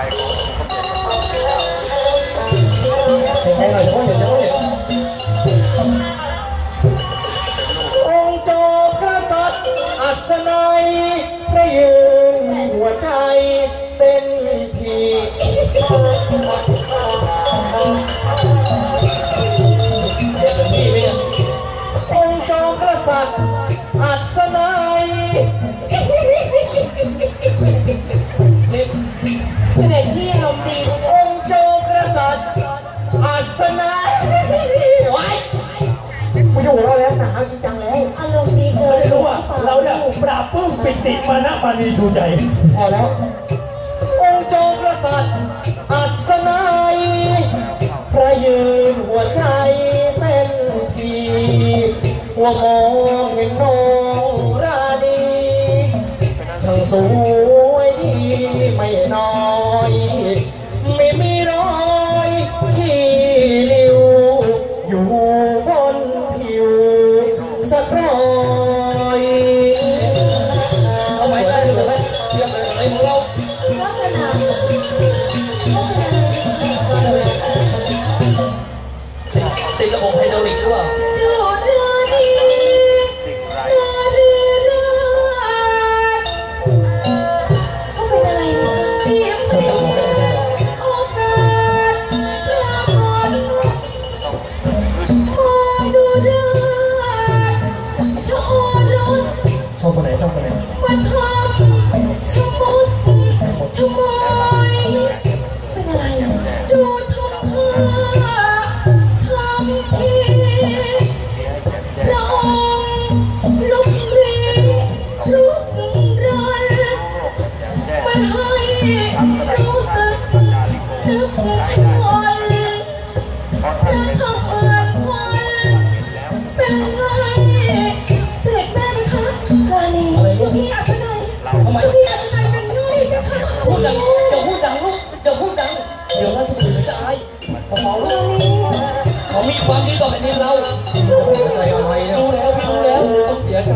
Bible ปราปุ้มปิติมานะมานีชูใจ พอแล้ว องค์จงกษัตริย์อัศนัยพระยืนหัวใจเต้นทีหัวโม ที ลุกรีลุกรนมันให้รู้สึกนึกชวนนึกทำเหมือนควันเป็นไงเสด็จแม่ไหมคะวานีเจ้าพี่อัศนัยเจ้าพี่อัศนัยเป็นไงนะคะพูดดังอย่าพูดดังลูกอย่าพูดดังเดี๋ยวท่านผู้ชมจะอายพอเมาลูกเขามีความดีต่อแผ่นดินเราเสียใจอะไรเนี่ย ใจ